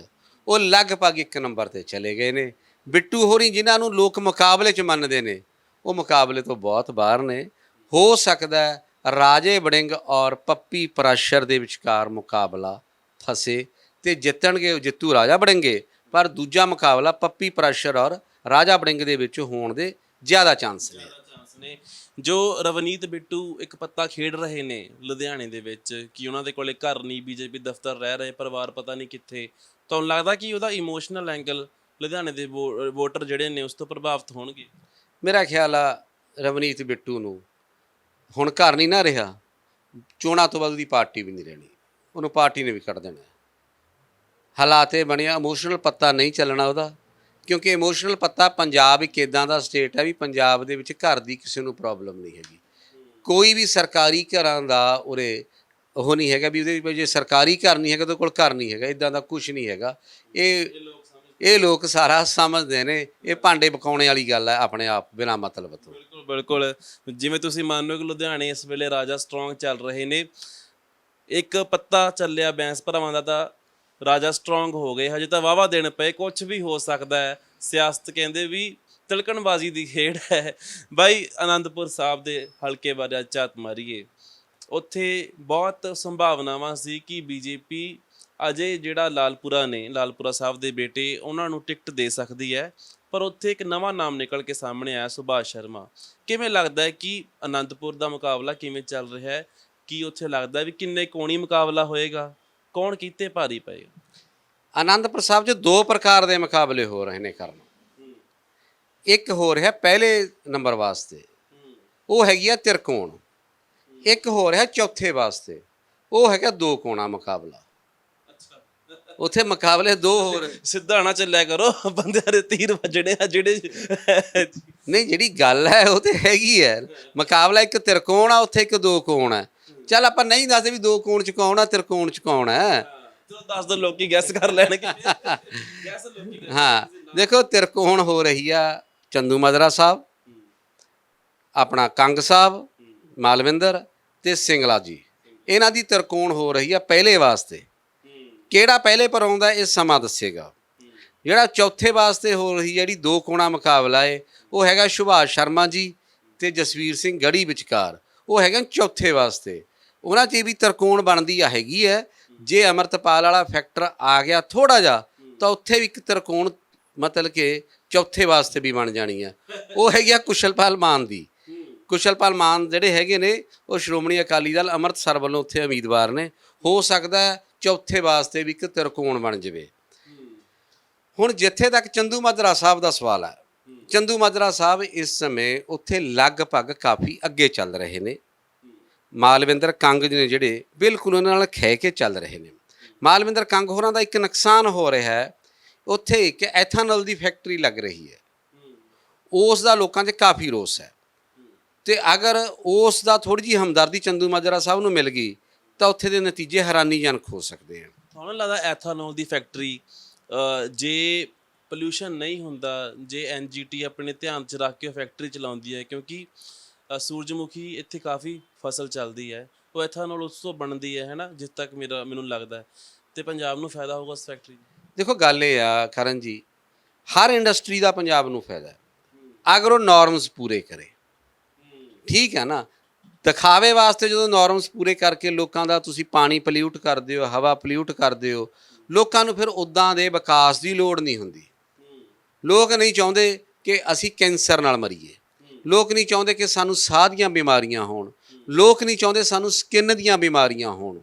ਉਹ ਲਗਭਗ ਇੱਕ ਨੰਬਰ ਤੇ ਚਲੇ ਗਏ ਨੇ। ਬਿੱਟੂ ਹੋਰੀ ਜਿਨ੍ਹਾਂ ਨੂੰ ਲੋਕ ਮੁਕਾਬਲੇ 'ਚ ਮੰਨਦੇ ਨੇ, ਉਹ ਮੁਕਾਬਲੇ ਤੋਂ ਬਹੁਤ ਬਾਹਰ ਨੇ। ਹੋ ਸਕਦਾ ਹੈ ਰਾਜੇ ਬੜਿੰਗ ਔਰ ਪੱਪੀ ਪ੍ਰੈਸ਼ਰ ਦੇ ਵਿਚਕਾਰ ਮੁਕਾਬਲਾ ਫਸੇ ਤੇ ਜਿੱਤਣਗੇ ਉਹ ਜਿੱਤੂ ਰਾਜਾ ਬੜਿੰਗੇ। ਪਰ ਦੂਜਾ ਮੁਕਾਬਲਾ ਪੱਪੀ ਪ੍ਰੈਸ਼ਰ ਔਰ ਰਾਜਾ ਬੜਿੰਗ ਦੇ ਵਿੱਚ ਹੋਣ ਦੇ ਜ਼ਿਆਦਾ ਚਾਂਸ ਨੇ। ਚਾਂਸ ਨੇ। ਜੋ ਰਵਨੀਤ ਬਿੱਟੂ ਇੱਕ ਪੱਤਾ ਖੇਡ ਰਹੇ ਨੇ ਲੁਧਿਆਣੇ ਦੇ ਵਿੱਚ ਕਿ ਉਹਨਾਂ ਦੇ ਕੋਲੇ ਘਰ ਨਹੀਂ ਬੀਜੇਪੀ ਦਫ਼ਤਰ ਰਹਿ ਰਹੇ ਪਰਿਵਾਰ ਪਤਾ ਨਹੀਂ ਕਿੱਥੇ ਤੁਹਾਨੂੰ ਲੱਗਦਾ ਕਿ ਉਹਦਾ ਇਮੋਸ਼ਨਲ ਐਂਗਲ ਲੁਧਿਆਣੇ ਦੇ ਵੋਟਰ ਜਿਹੜੇ ਨੇ ਉਸ ਤੋਂ ਪ੍ਰਭਾਵਿਤ ਹੋਣਗੇ। ਮੇਰਾ ਖਿਆਲ ਆ ਰਵਨੀਤ ਬਿੱਟੂ ਨੂੰ ਹੁਣ ਘਰ ਨਹੀਂ ਨਾ ਰਿਹਾ ਚੋਣਾਂ ਤੋਂ ਬਾਅਦ ਉਹਦੀ ਪਾਰਟੀ ਵੀ ਨਹੀਂ ਰਹਿਣੀ। ਉਹਨੂੰ ਪਾਰਟੀ ਨੇ ਵੀ ਕੱਢ ਦੇਣਾ। ਹਾਲਾਤ ਇਹ ਬਣਿਆ ਇਮੋਸ਼ਨਲ ਪੱਤਾ ਨਹੀਂ ਚੱਲਣਾ ਉਹਦਾ, ਕਿਉਂਕਿ ਇਮੋਸ਼ਨਲ ਪੱਤਾ ਪੰਜਾਬ ਇੱਕ ਇਦਾਂ ਦਾ ਸਟੇਟ ਹੈ ਵੀ ਪੰਜਾਬ ਦੇ ਵਿੱਚ ਘਰ ਦੀ ਕਿਸੇ ਨੂੰ ਪ੍ਰੋਬਲਮ ਨਹੀਂ ਹੈਗੀ। ਕੋਈ ਵੀ ਸਰਕਾਰੀ ਘਰਾਂ ਦਾ ਉਰੇ ਉਹ ਨਹੀਂ ਹੈਗਾ ਵੀ ਉਹਦੇ ਜੇ ਸਰਕਾਰੀ ਘਰ ਨਹੀਂ ਹੈਗਾ ਤਾਂ ਕੋਲ ਘਰ ਨਹੀਂ ਹੈਗਾ ਇਦਾਂ ਦਾ ਕੁਝ ਨਹੀਂ ਹੈਗਾ। ਇਹ ਇਹ ਲੋਕ ਸਾਰਾ ਸਮਝਦੇ ਨੇ, ਇਹ ਭਾਂਡੇ ਪਕਾਉਣੇ ਵਾਲੀ ਗੱਲ ਹੈ ਆਪਣੇ ਆਪ, ਬਿਨਾ ਮਤਲਬ ਤੋਂ। ਬਿਲਕੁਲ ਬਿਲਕੁਲ। ਜਿਵੇਂ ਤੁਸੀਂ ਮੰਨ ਲਓ ਕਿ ਲੁਧਿਆਣੇ ਇਸ ਵੇਲੇ ਰਾਜਾ ਸਟਰੋਂਗ ਚੱਲ ਰਹੇ ਨੇ, ਇੱਕ ਪੱਤਾ ਚੱਲਿਆ ਬੈਂਸ ਭਰਾਵਾਂ ਦਾ ਤਾਂ ਰਾਜਾ ਸਟਰੋਂਗ ਹੋ ਗਏ। ਹਜੇ ਤਾਂ ਵਾਵਾ ਦੇਣ ਪਏ ਕੁਝ ਵੀ ਹੋ ਸਕਦਾ ਹੈ। ਸਿਆਸਤ ਕਹਿੰਦੇ ਵੀ ਤਿਲਕਣਬਾਜ਼ੀ ਦੀ ਖੇਡ ਹੈ। ਬਾਈ ਆਨੰਦਪੁਰ ਸਾਹਿਬ ਦੇ ਹਲਕੇ ਬਾਰੇ ਝਾਤ ਮਾਰੀਏ। ਉੱਥੇ ਬਹੁਤ ਸੰਭਾਵਨਾਵਾਂ ਸੀ ਕਿ ਬੀਜੇਪੀ ਅਜੇ ਜਿਹੜਾ ਲਾਲਪੁਰਾ ਨੇ, ਲਾਲਪੁਰਾ ਸਾਹਿਬ ਦੇ ਬੇਟੇ, ਉਹਨਾਂ ਨੂੰ ਟਿਕਟ ਦੇ ਸਕਦੀ ਹੈ। ਪਰ ਉੱਥੇ ਇੱਕ ਨਵਾਂ ਨਾਮ ਨਿਕਲ ਕੇ ਸਾਹਮਣੇ ਆਇਆ, ਸੁਭਾਸ਼ ਸ਼ਰਮਾ। ਕਿਵੇਂ ਲੱਗਦਾ ਹੈ ਕਿ ਅਨੰਦਪੁਰ ਦਾ ਮੁਕਾਬਲਾ ਕਿਵੇਂ ਚੱਲ ਰਿਹਾ ਹੈ? ਕੀ ਉੱਥੇ ਲੱਗਦਾ ਵੀ ਕਿੰਨੇ ਕੋਣੀ ਮੁਕਾਬਲਾ ਹੋਏਗਾ? ਕੌਣ ਕੀਤੇ ਭਾਰੀ ਪਏਗਾ ਆਨੰਦਪੁਰ ਸਾਹਿਬ 'ਚ ਦੋ ਪ੍ਰਕਾਰ ਦੇ ਮੁਕਾਬਲੇ ਹੋ ਰਹੇ ਨੇ ਕਰਨ। ਇੱਕ ਹੋ ਰਿਹਾ ਪਹਿਲੇ ਨੰਬਰ ਵਾਸਤੇ। ਉਹ ਹੈਗੀ ਆ ਤਿਰਕੋਣ। ਇੱਕ ਹੋ ਰਿਹਾ ਚੌਥੇ ਵਾਸਤੇ। ਉਹ ਹੈਗਾ ਦੋ ਕੋਣਾ ਮੁਕਾਬਲਾ। ਉੱਥੇ ਮੁਕਾਬਲੇ ਦੋ ਹੋ। ਰਹੇ ਸਿੱਧਾ ਨਾ ਚੱਲਿਆ ਕਰੋ ਬੰਦਿਆਂ ਦੇ ਤੀਰ ਵੱਜਣੇ ਆ ਜਿਹੜੇ ਨਹੀਂ ਜਿਹੜੀ ਗੱਲ ਹੈ ਉਹ ਤੇ ਹੈਗੀ ਹੈ। ਮੁਕਾਬਲਾ ਇੱਕ ਤਿਰਕੋਣ ਆ ਉੱਥੇ ਇੱਕ ਦੋ ਕੋਣ ਹੈ। ਚੱਲ ਆਪਾਂ ਨਹੀਂ ਦੱਸਦੇ ਵੀ ਦੋ ਕੋਣ ਚ ਕੌਣ ਆ ਤਿਰਕੋਣ ਚ ਕੌਣ ਹੈ ਚਲੋ ਦੱਸ ਦੋ ਲੋਕੀ ਗੈਸ ਕਰ ਲੈਣਗੇ। ਗੈਸ ਲੋਕੀ ਹਾਂ ਦੇਖੋ ਤਿਰਕੋਣ ਹੋ ਰਹੀ ਆ ਚੰਦੂ ਮਦਰਾ ਸਾਹਿਬ ਆਪਣਾ ਕੰਗ ਸਾਹਿਬ ਮਾਲਵਿੰਦਰ ਤੇ ਸਿੰਗਲਾ ਜੀ। ਇਹਨਾਂ ਦੀ ਤਿਰਕੋਣ ਹੋ ਰਹੀ ਆ ਪਹਿਲੇ ਵਾਸਤੇ। ਕਿਹੜਾ ਪਹਿਲੇ ਪਰ ਆਉਂਦਾ ਇਹ ਸਮਾਂ ਦੱਸੇਗਾ। ਜਿਹੜਾ ਚੌਥੇ ਵਾਸਤੇ ਹੋ ਰਹੀ ਜਿਹੜੀ ਦੋ ਕੋਣਾ ਮੁਕਾਬਲਾ ਏ ਉਹ ਹੈਗਾ ਸੁਭਾਸ਼ ਸ਼ਰਮਾ ਜੀ ਤੇ ਜਸਵੀਰ ਸਿੰਘ ਗੜੀ ਵਿਚਕਾਰ। ਉਹ ਹੈਗਾ ਚੌਥੇ ਵਾਸਤੇ। ਉਹਨਾਂ 'ਚ ਵੀ ਤਰਕੋਣ ਬਣਦੀ ਆ, ਹੈਗੀ ਹੈ ਜੇ ਅਮਰਤਪਾਲ ਵਾਲਾ ਫੈਕਟਰ ਆ ਗਿਆ ਥੋੜਾ ਜਿਹਾ, ਤਾਂ ਉੱਥੇ ਵੀ ਇੱਕ ਤਰਕੋਣ ਮਤਲਬ ਕਿ ਚੌਥੇ ਵਾਸਤੇ ਵੀ ਬਣ ਜਾਣੀ ਆ। ਉਹ ਹੈਗੀ ਆ ਕੁਸ਼ਲਪਾਲ ਮਾਨ ਦੀ। ਕੁਸ਼ਲਪਾਲ ਮਾਨ ਜਿਹੜੇ ਹੈਗੇ ਨੇ, ਉਹ ਸ਼੍ਰੋਮਣੀ ਅਕਾਲੀ ਦਲ ਅੰਮ੍ਰਿਤਸਰ ਵੱਲੋਂ ਉੱਥੇ ਉਮੀਦਵਾਰ ਨੇ। ਹੋ ਸਕਦਾ ਚੌਥੇ ਵਾਸਤੇ ਵੀ ਇੱਕ ਤਿਰਕੋਣ ਬਣ ਜਾਵੇ। ਹੁਣ ਜਿੱਥੇ ਤੱਕ ਚੰਦੂ ਮਾਜਰਾ ਸਾਹਿਬ ਦਾ ਸਵਾਲ ਹੈ ਚੰਦੂ ਮਾਜਰਾ ਸਾਹਿਬ ਇਸ ਸਮੇਂ ਉੱਥੇ ਲਗਭਗ ਕਾਫੀ ਅੱਗੇ ਚੱਲ ਰਹੇ ਨੇ। ਮਾਲਵਿੰਦਰ ਕੰਗ ਜੀ ਨੇ ਜਿਹੜੇ ਬਿਲਕੁਲ ਉਹਨਾਂ ਨਾਲ ਖਹਿ ਕੇ ਚੱਲ ਰਹੇ ਨੇ। ਮਾਲਵਿੰਦਰ ਕੰਗ ਹੋਰਾਂ ਦਾ ਇੱਕ ਨੁਕਸਾਨ ਹੋ ਰਿਹਾ ਹੈ। ਉੱਥੇ ਇੱਕ ਐਥਨਲ ਦੀ ਫੈਕਟਰੀ ਲੱਗ ਰਹੀ ਹੈ। ਉਸ ਦਾ ਲੋਕਾਂ 'ਚ ਕਾਫੀ ਰੋਸ ਹੈ। ਤੇ ਅਗਰ ਉਸ ਦਾ ਥੋੜੀ ਜੀ ਹਮਦਰਦੀ ਚੰਦੂ ਮਾਜਰਾ ਸਾਹਿਬ ਨੂੰ ਮਿਲ ਗਈ, ਤਾਂ ਉੱਥੇ ਦੇ ਨਤੀਜੇ ਹੈਰਾਨੀਜਨਕ ਹੋ ਸਕਦੇ ਹਨ। ਤੁਹਾਨੂੰ ਲੱਗਦਾ ਐਥਾਨੋਲ ਦੀ ਫੈਕਟਰੀ ਜੇ ਪੋਲੂਸ਼ਨ ਨਹੀਂ ਹੁੰਦਾ, ਜੇ ਐਨਜੀਟੀ ਆਪਣੇ ਧਿਆਨ 'ਚ ਰੱਖ ਕੇ ਫੈਕਟਰੀ ਚਲਾਉਂਦੀ ਹੈ, ਕਿਉਂਕਿ ਅ, ਸੂਰਜਮੁਖੀ ਇੱਥੇ ਕਾਫੀ ਫਸਲ ਚੱਲਦੀ ਹੈ। ਉਹ ਐਥਨੋਲ ਉਸ ਤੋਂ ਬਣਦੀ ਹੈ ਹੈਨਾ ਜਿੱਥੇ ਤੱਕ ਮੇਰਾ ਮੈਨੂੰ ਲੱਗਦਾ ਹੈ। ਤੇ ਪੰਜਾਬ ਨੂੰ ਫਾਇਦਾ ਹੋਊਗਾ ਉਸ ਫੈਕਟਰੀ ਦੇਖੋ ਗੱਲ ਇਹ ਆ ਕਰਨ ਜੀ ਹਰ ਇੰਡਸਟਰੀ ਦਾ ਪੰਜਾਬ ਨੂੰ ਫਾਇਦਾ ਹੈ। ਅਗਰ ਉਹ ਨਾਰਮਸ ਪੂਰੇ ਕਰੇ। ਠੀਕ ਹੈ ਨਾ? ਦਿਖਾਵੇ ਵਾਸਤੇ ਜਦੋਂ ਨਾਰਮਸ ਪੂਰੇ ਕਰਕੇ ਲੋਕਾਂ ਦਾ ਤੁਸੀਂ ਪਾਣੀ ਪੋਲਿਊਟ ਕਰਦੇ ਹੋ ਹਵਾ ਪੋਲਿਊਟ ਕਰਦੇ ਹੋ ਲੋਕਾਂ ਨੂੰ ਫਿਰ ਉਦਾਂ ਦੇ ਵਿਕਾਸ ਦੀ ਲੋੜ ਨਹੀਂ ਹੁੰਦੀ। ਲੋਕ ਨਹੀਂ ਚਾਹੁੰਦੇ ਕਿ ਅਸੀਂ ਕੈਂਸਰ ਨਾਲ ਮਰੀਏ। ਲੋਕ ਨਹੀਂ ਚਾਹੁੰਦੇ ਕਿ ਸਾਨੂੰ ਸਾਹ ਦੀਆਂ ਬਿਮਾਰੀਆਂ ਹੋਣ। ਲੋਕ ਨਹੀਂ ਚਾਹੁੰਦੇ ਸਾਨੂੰ ਸਕਿਨ ਦੀਆਂ ਬਿਮਾਰੀਆਂ ਹੋਣ।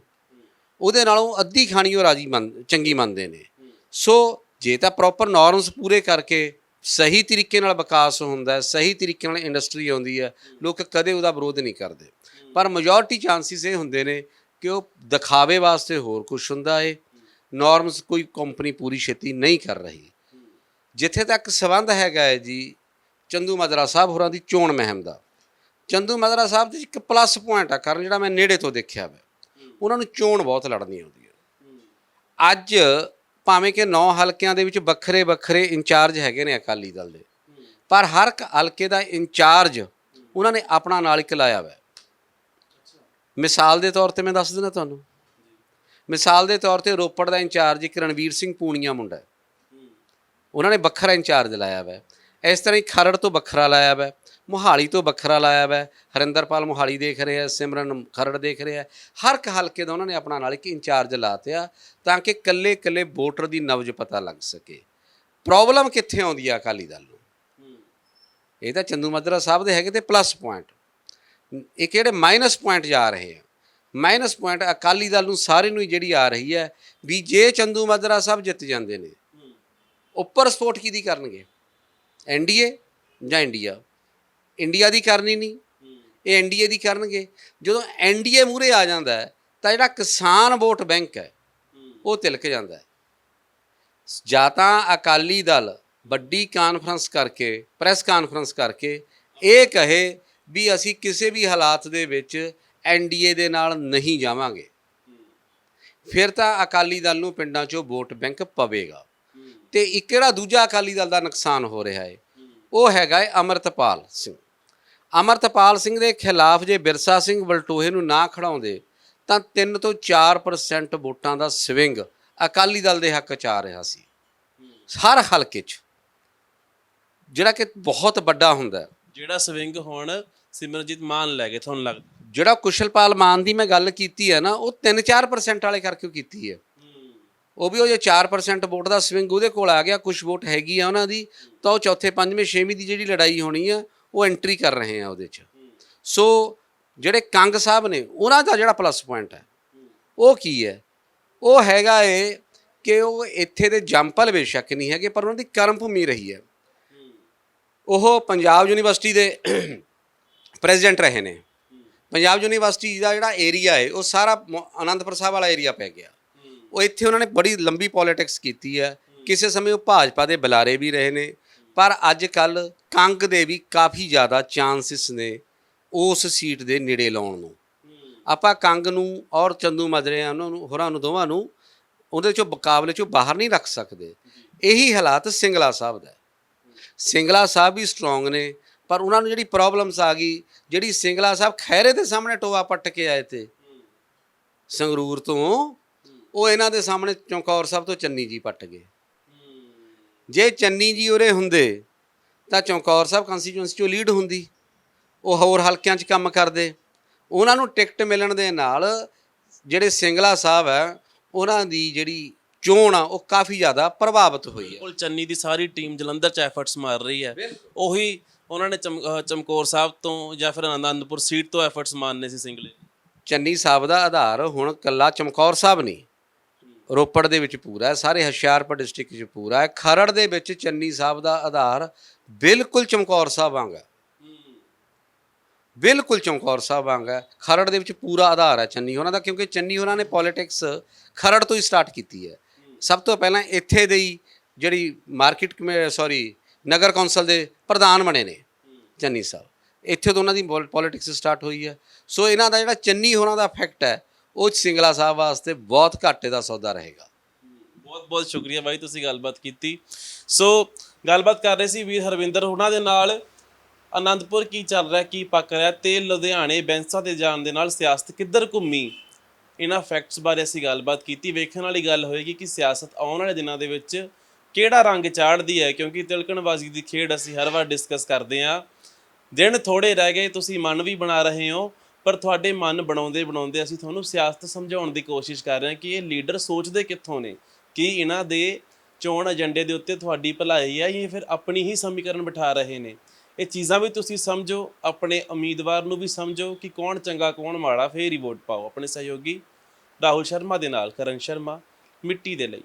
ਉਹਦੇ ਨਾਲੋਂ ਅੱਧੀ ਖਾਣੀ ਉਹ ਰਾਜੀ ਮੰਨ, ਚੰਗੀ ਮੰਨਦੇ ਨੇ। ਸੋ ਜੇ ਤਾਂ ਪ੍ਰੋਪਰ ਨਾਰਮਸ ਪੂਰੇ ਕਰਕੇ ਸਹੀ ਤਰੀਕੇ ਨਾਲ ਵਿਕਾਸ ਹੁੰਦਾ ਹੈ, ਸਹੀ ਤਰੀਕੇ ਨਾਲ ਇੰਡਸਟਰੀ ਆਉਂਦੀ ਹੈ, ਲੋਕ ਕਦੇ ਉਹਦਾ ਵਿਰੋਧ ਨਹੀਂ ਕਰਦੇ। ਪਰ ਮੈਜੋਰਟੀ ਚਾਂਸਿਸ ਇਹ ਹੁੰਦੇ ਨੇ ਕਿ ਉਹ ਦਿਖਾਵੇ ਵਾਸਤੇ ਹੋਰ ਕੁਝ ਹੁੰਦਾ ਏ। ਨਾਰਮਸ ਕੋਈ ਕੰਪਨੀ ਪੂਰੀ ਛੇਤੀ ਨਹੀਂ ਕਰ ਰਹੀ। ਜਿੱਥੇ ਤੱਕ ਸਬੰਧ ਹੈਗਾ ਹੈ ਜੀ ਚੰਦੂ ਮਾਜਰਾ ਸਾਹਿਬ ਹੋਰਾਂ ਦੀ ਚੋਣ ਮਹਿਮ ਦਾ। ਚੰਦੂ ਮਾਜਰਾ ਸਾਹਿਬ ਦੇ ਇੱਕ ਪਲੱਸ ਪੁਆਇੰਟ ਆ, ਕਾਰਨ ਜਿਹੜਾ ਮੈਂ ਨੇੜੇ ਤੋਂ ਦੇਖਿਆ ਵਾ। ਉਹਨਾਂ ਨੂੰ ਚੋਣ ਬਹੁਤ ਲੜਨੀ ਆਉਂਦੀ ਹੈ ਅੱਜ ਭਾਵੇਂ ਕਿ 9 ਹਲਕਿਆਂ ਦੇ ਵਿੱਚ ਵੱਖਰੇ ਵੱਖਰੇ ਇੰਚਾਰਜ ਹੈਗੇ ਨੇ ਅਕਾਲੀ ਦਲ ਦੇ। ਪਰ ਹਰ ਇੱਕ ਹਲਕੇ ਦਾ ਇੰਚਾਰਜ ਉਹਨਾਂ ਨੇ ਆਪਣਾ ਨਾਲ ਇੱਕ ਲਾਇਆ ਹੋਇਆ ਮਿਸਾਲ ਦੇ ਤੌਰ ਤੇ ਮੈਂ ਦੱਸ ਦਿੰਦਾ ਤੁਹਾਨੂੰ। ਮਿਸਾਲ ਦੇ ਤੌਰ ਤੇ ਰੋਪੜ ਦਾ ਇੰਚਾਰਜ ਇੱਕ ਰਣਵੀਰ ਸਿੰਘ ਪੂਣੀਆ ਮੁੰਡਾ ਉਹਨਾਂ ਨੇ ਵੱਖਰਾ ਇੰਚਾਰਜ ਲਾਇਆ ਹੋਇਆ ਇਸ ਤਰ੍ਹਾਂ ਹੀ ਖਰੜ ਤੋਂ ਵੱਖਰਾ ਲਾਇਆ ਹੋਇਆ ਮੋਹਾਲੀ ਤੋਂ ਵੱਖਰਾ ਲਾਇਆ ਹੋਇਆ ਹਰਿੰਦਰਪਾਲ ਮੋਹਾਲੀ ਦੇਖ ਰਿਹਾ ਸਿਮਰਨ ਖਰੜ ਦੇਖ ਰਿਹਾ ਹਰ ਇੱਕ ਹਲਕੇ ਦਾ ਉਹਨਾਂ ਨੇ ਆਪਣਾ ਨਾਲ ਇੱਕ ਇੰਚਾਰਜ ਲਾਤਿਆ ਤਾਂ ਕਿ ਕੱਲੇ ਕੱਲੇ ਵੋਟਰ ਦੀ ਨਬਜ ਪਤਾ ਲੱਗ ਸਕੇ। ਪ੍ਰੋਬਲਮ ਕਿੱਥੇ ਆਉਂਦੀ ਆ ਅਕਾਲੀ ਦਲ ਨੂੰ? ਇਹ ਤਾਂ ਚੰਦੂ ਮਦਰਾ ਸਾਹਿਬ ਦੇ ਹੈਗੇ ਤੇ ਪਲੱਸ ਪੁਆਇੰਟ ਇਹ ਕਿਹੜੇ ਮਾਈਨਸ ਪੁਆਇੰਟ ਜਾ ਰਹੇ ਆ? ਮਾਈਨਸ ਪੁਆਇੰਟ ਅਕਾਲੀ ਦਲ ਨੂੰ ਸਾਰੇ ਨੂੰ ਹੀ ਜਿਹੜੀ ਆ ਰਹੀ ਹੈ ਵੀ ਜੇ ਚੰਦੂ ਮਦਰਾ ਸਾਹਿਬ ਜਿੱਤ ਜਾਂਦੇ ਨੇ, ਉੱਪਰ ਸਪੋਰਟ ਕਿਹਦੀ ਕਰਨਗੇ? ਐਨਡੀਏ ਜਾਂ ਇੰਡੀਆ? ਇੰਡੀਆ ਦੀ ਕਰਨੀ ਨਹੀਂ। ਇਹ ਐਨਡੀਏ ਦੀ ਕਰਨਗੇ। ਜਦੋਂ ਐਨਡੀਏ ਮੂਰੇ ਆ ਜਾਂਦਾ ਹੈ ਤਾਂ ਜਿਹੜਾ ਕਿਸਾਨ ਵੋਟ ਬੈਂਕ ਹੈ ਉਹ ਤਿਲਕ ਜਾਂਦਾ ਹੈ। ਜਾਂ ਤਾਂ ਅਕਾਲੀ ਦਲ ਵੱਡੀ ਕਾਨਫਰੰਸ ਕਰਕੇ ਪ੍ਰੈਸ ਕਾਨਫਰੰਸ ਕਰਕੇ ਇਹ ਕਹੇ ਵੀ ਅਸੀਂ ਕਿਸੇ ਵੀ ਹਾਲਾਤ ਦੇ ਵਿੱਚ ਐਨਡੀਏ ਦੇ ਨਾਲ ਨਹੀਂ ਜਾਵਾਂਗੇ। ਫਿਰ ਤਾਂ ਅਕਾਲੀ ਦਲ ਨੂੰ ਪਿੰਡਾਂ 'ਚੋਂ ਵੋਟ ਬੈਂਕ ਪਵੇਗਾ। ਤੇ ਇੱਕ ਕਿਹੜਾ ਦੂਜਾ ਅਕਾਲੀ ਦਲ ਦਾ ਨੁਕਸਾਨ ਹੋ ਰਿਹਾ ਹੈ ਉਹ ਹੈਗਾ ਹੈ ਅਮਰਤਪਾਲ ਸਿੰਘ। ਅਮਰਤਪਾਲ ਸਿੰਘ ਦੇ ਖਿਲਾਫ ਜੇ ਬਿਰਸਾ ਸਿੰਘ ਬਲਟੋਹੇ ਨੂੰ ਨਾ ਖੜਾਉਂਦੇ ਤਾਂ 3 ਤੋਂ 4% ਵੋਟਾਂ ਦਾ ਸਵਿੰਗ ਅਕਾਲੀ ਦਲ ਦੇ ਹੱਕ 'ਚ ਆ ਰਿਹਾ ਸੀ। ਹਰ ਹਲਕੇ 'ਚ। ਜਿਹੜਾ ਕਿ ਬਹੁਤ ਵੱਡਾ ਹੁੰਦਾ ਜਿਹੜਾ ਸਵਿੰਗ ਹੁਣ ਸਿਮਰਜੀਤ ਮਾਨ ਲੈ ਗਏ ਤੁਹਾਨੂੰ ਲੱਗਦਾ? ਜਿਹੜਾ ਕੁਸ਼ਲਪਾਲ ਮਾਨ ਦੀ ਮੈਂ ਗੱਲ ਕੀਤੀ ਹੈ ਨਾ ਉਹ 3-4% ਵਾਲੇ ਕਰਕੇ ਕੀਤੀ ਹੈ। ਉਹ ਵੀ ਉਹ ਜੇ 4% ਵੋਟ ਦਾ ਸਵਿੰਗ ਉਹਦੇ ਕੋਲ ਆ ਗਿਆ ਕੁਝ ਵੋਟ ਹੈਗੀ ਆ ਉਹਨਾਂ ਦੀ, ਤਾਂ ਉਹ ਚੌਥੇ, ਪੰਜਵੇਂ, ਛੇਵੀਂ ਦੀ ਜਿਹੜੀ ਲੜਾਈ ਹੋਣੀ ਆ, ਉਹ ਐਂਟਰੀ ਕਰ ਰਹੇ ਆ ਉਹਦੇ 'ਚ। ਸੋ ਜਿਹੜੇ ਕੰਗ ਸਾਹਿਬ ਨੇ, ਉਹਨਾਂ ਦਾ ਜਿਹੜਾ ਪਲੱਸ ਪੁਆਇੰਟ ਹੈ, ਉਹ ਕੀ ਹੈ? ਉਹ ਹੈਗਾ ਏ ਕਿ ਉਹ ਇੱਥੇ ਦੇ ਜੰਪਲ ਬੇਸ਼ੱਕ ਨਹੀਂ ਹੈਗੇ, ਪਰ ਉਹਨਾਂ ਦੀ ਕਰਮ ਭੂਮੀ ਰਹੀ ਹੈ। ਉਹ ਪੰਜਾਬ ਯੂਨੀਵਰਸਿਟੀ ਦੇ ਪ੍ਰੈਜ਼ੀਡੈਂਟ ਰਹੇ ਨੇ। ਪੰਜਾਬ ਯੂਨੀਵਰਸਿਟੀ ਦਾ ਜਿਹੜਾ ਏਰੀਆ ਹੈ ਉਹ ਸਾਰਾ ਮ- ਆਨੰਦਪੁਰ ਸਾਹਿਬ ਵਾਲਾ ਏਰੀਆ ਪੈ ਗਿਆ। ਉਹ ਇੱਥੇ ਉਹਨਾਂ ਨੇ ਬੜੀ ਲੰਬੀ ਪੋਲਿਟਿਕਸ ਕੀਤੀ ਹੈ। ਕਿਸੇ ਸਮੇਂ ਉਹ ਭਾਜਪਾ ਦੇ ਬੁਲਾਰੇ ਵੀ ਰਹੇ ਨੇ। ਪਰ ਅੱਜ ਕੱਲ ਕੰਗ ਦੇ ਵੀ ਕਾਫੀ ਜ਼ਿਆਦਾ ਚਾਂਸਸ ਨੇ ਉਸ ਸੀਟ ਦੇ ਨੇੜੇ ਲਾਉਣ ਨੂੰ। ਆਪਾਂ ਕੰਗ ਨੂੰ ਔਰ ਚੰਦੂ ਮਜਰੇ ਉਹਨਾਂ ਨੂੰ, ਹੋਰਾਂ ਨੂੰ ਦੋਵਾਂ ਨੂੰ ਉਹਦੇ ਚੋਂ ਮੁਕਾਬਲੇ ਚੋਂ ਬਾਹਰ ਨਹੀਂ ਰੱਖ ਸਕਦੇ। ਇਹੀ ਹਾਲਾਤ ਸਿੰਗਲਾ ਸਾਹਿਬ ਦਾ ਸਿੰਗਲਾ ਸਾਹਿਬ ਵੀ ਸਟਰੋਂਗ ਨੇ, ਪਰ ਉਹਨਾਂ ਨੂੰ ਜਿਹੜੀ ਪ੍ਰੋਬਲਮਸ ਆ ਗਈ, ਜਿਹੜੀ ਸਿੰਗਲਾ ਸਾਹਿਬ ਖੈਰੇ ਦੇ ਸਾਹਮਣੇ ਟੋਆ ਪੱਟ ਕੇ ਆਏ ਤੇ ਸੰਗਰੂਰ ਤੋਂ ਉਹ ਇਹਨਾਂ ਦੇ ਸਾਹਮਣੇ ਚੌਂਕੌਰ ਸਾਹਿਬ ਤੋਂ ਚੰਨੀ ਜੀ ਪੱਟ ਗਏ। ਜੇ ਚੰਨੀ ਜੀ ਉਰੇ ਹੁੰਦੇ ਤਾਂ ਚੌਂਕੌਰ ਸਾਹਿਬ ਕੰਸਟੀਚੁਐਂਸੀ ਚੋਂ ਲੀਡ ਹੁੰਦੀ। ਉਹ ਹੋਰ ਹਲਕਿਆਂ 'ਚ ਕੰਮ ਕਰਦੇ। ਉਹਨਾਂ ਨੂੰ ਟਿਕਟ ਮਿਲਣ ਦੇ ਨਾਲ ਜਿਹੜੇ ਸਿੰਗਲਾ ਸਾਹਿਬ ਹੈ ਉਹਨਾਂ ਦੀ ਜਿਹੜੀ ਚੋਣ ਆ ਉਹ ਕਾਫੀ ਜ਼ਿਆਦਾ ਪ੍ਰਭਾਵਿਤ ਹੋਈ ਹੈ। ਬਿਲਕੁਲ ਚੰਨੀ ਦੀ ਸਾਰੀ ਟੀਮ ਜਲੰਧਰ ਚ ਐਫਰਟਸ ਮਾਰ ਰਹੀ ਹੈ। ਉਹੀ ਉਹਨਾਂ ਨੇ ਚਮਕੌਰ ਸਾਹਿਬ ਤੋਂ ਜਾਂ ਫਿਰ ਆਨੰਦਪੁਰ ਸੀਟ ਤੋਂ ਐਫਰਟਸ ਮਾਰਨੇ ਸੀ ਸਿੰਗਲੇ। ਚੰਨੀ ਸਾਹਿਬ ਦਾ ਆਧਾਰ ਹੁਣ ਕੱਲਾ ਚਮਕੌਰ ਸਾਹਿਬ ਨਹੀਂ। ਰੋਪੜ ਦੇ ਵਿੱਚ ਪੂਰਾ ਹੈ, ਸਾਰੇ ਹੁਸ਼ਿਆਰਪੁਰ ਡਿਸਟ੍ਰਿਕਟ 'ਚ ਪੂਰਾ ਹੈ। ਖਰੜ ਦੇ ਵਿੱਚ ਚੰਨੀ ਸਾਹਿਬ ਦਾ ਆਧਾਰ ਬਿਲਕੁਲ ਚਮਕੌਰ ਸਾਹਿਬ ਵਾਂਗ ਹੈ। ਬਿਲਕੁਲ ਚਮਕੌਰ ਸਾਹਿਬ ਵਾਂਗ ਹੈ। ਖਰੜ ਦੇ ਵਿੱਚ ਪੂਰਾ ਆਧਾਰ ਹੈ ਚੰਨੀ ਉਹਨਾਂ ਦਾ, ਕਿਉਂਕਿ ਚੰਨੀ ਉਹਨਾਂ ਨੇ ਪੋਲਿਟਿਕਸ ਖਰੜ ਤੋਂ ਹੀ ਸਟਾਰਟ ਕੀਤੀ ਹੈ। ਸਭ ਤੋਂ ਪਹਿਲਾਂ ਇੱਥੇ ਦੇ ਹੀ ਜਿਹੜੀ ਮਾਰਕੀਟ ਸੌਰੀ ਨਗਰ ਕੌਂਸਲ ਦੇ ਪ੍ਰਧਾਨ ਬਣੇ ਨੇ ਚੰਨੀ ਸਾਹਿਬ। ਇੱਥੇ ਤੋਂ ਉਹਨਾਂ ਦੀ ਪੋਲਿਟਿਕਸ ਸਟਾਰਟ ਹੋਈ ਹੈ। ਸੋ ਇਹਨਾਂ ਦਾ ਜਿਹੜਾ ਚੰਨੀ ਹੋਰਾਂ ਦਾ ਇਫੈਕਟ ਹੈ ਉਹ ਸਿੰਗਲਾ ਸਾਹਿਬ ਵਾਸਤੇ ਬਹੁਤ ਘਾਟੇ ਦਾ ਸੌਦਾ ਰਹੇਗਾ। ਬਹੁਤ ਬਹੁਤ ਸ਼ੁਕਰੀਆ ਬਾਈ, ਤੁਸੀਂ ਗੱਲਬਾਤ ਕੀਤੀ। ਸੋ ਗੱਲਬਾਤ ਕਰ ਰਹੇ ਸੀ ਵੀਰ ਹਰਵਿੰਦਰ ਉਹਨਾਂ ਦੇ ਨਾਲ। ਆਨੰਦਪੁਰ ਕੀ ਚੱਲ ਰਿਹਾ, ਕੀ ਪੱਕ ਰਿਹਾ? ਤੇ ਲੁਧਿਆਣੇ, ਬੈਂਸਾਂ ਤੇ ਜਾਣ ਦੇ ਨਾਲ ਸਿਆਸਤ ਕਿੱਧਰ ਘੁੰਮੀ? ਇਹਨਾਂ ਫੈਕਟਸ ਬਾਰੇ ਅਸੀਂ ਗੱਲਬਾਤ ਕੀਤੀ। ਵੇਖਣ ਵਾਲੀ ਗੱਲ ਹੋਏਗੀ ਕਿ ਸਿਆਸਤ ਆਉਣ ਵਾਲੇ ਦਿਨਾਂ ਦੇ ਵਿੱਚ ਕਿਹੜਾ ਰੰਗ ਚਾੜਦੀ ਹੈ, ਕਿਉਂਕਿ ਤਿਲਕਣਬਾਜ਼ੀ ਦੀ ਖੇਡ ਅਸੀਂ ਹਰ ਵਾਰ ਡਿਸਕਸ ਕਰਦੇ ਹਾਂ। ਦਿਨ ਥੋੜੇ ਰਹਿ ਗਏ, ਤੁਸੀਂ ਮਨ ਵੀ ਬਣਾ ਰਹੇ ਹੋ। ਪਰ ਤੁਹਾਡੇ ਮਨ ਬਣਾਉਂਦੇ ਬਣਾਉਂਦੇ ਅਸੀਂ ਤੁਹਾਨੂੰ ਸਿਆਸਤ ਸਮਝਾਉਣ ਦੀ ਕੋਸ਼ਿਸ਼ ਕਰ ਰਹੇ ਹਾਂ ਕਿ ਇਹ ਲੀਡਰ ਸੋਚਦੇ ਕਿੱਥੋਂ ਨੇ? ਕਿ ਇਹਨਾਂ ਦੇ ਚੋਣ ਏਜੰਡੇ ਦੇ ਉੱਤੇ ਤੁਹਾਡੀ ਭਲਾਈ ਹੈ ਇਹ ਫਿਰ ਆਪਣੀ ਹੀ ਸਮੀਕਰਨ ਬਿਠਾ ਰਹੇ ਨੇ? ਇਹ ਚੀਜ਼ਾਂ ਵੀ ਤੁਸੀਂ ਸਮਝੋ, ਆਪਣੇ ਉਮੀਦਵਾਰ ਨੂੰ ਵੀ ਸਮਝੋ ਕਿ ਕੌਣ ਚੰਗਾ, ਕੌਣ ਮਾੜਾ, ਫੇਰ ਹੀ ਵੋਟ ਪਾਓ। ਆਪਣੇ ਸਹਿਯੋਗੀ ਰਾਹੁਲ ਸ਼ਰਮਾ ਦੇ ਨਾਲ, ਕਰਨ ਸ਼ਰਮਾ, ਮਿੱਟੀ ਦੇ ਲਈ।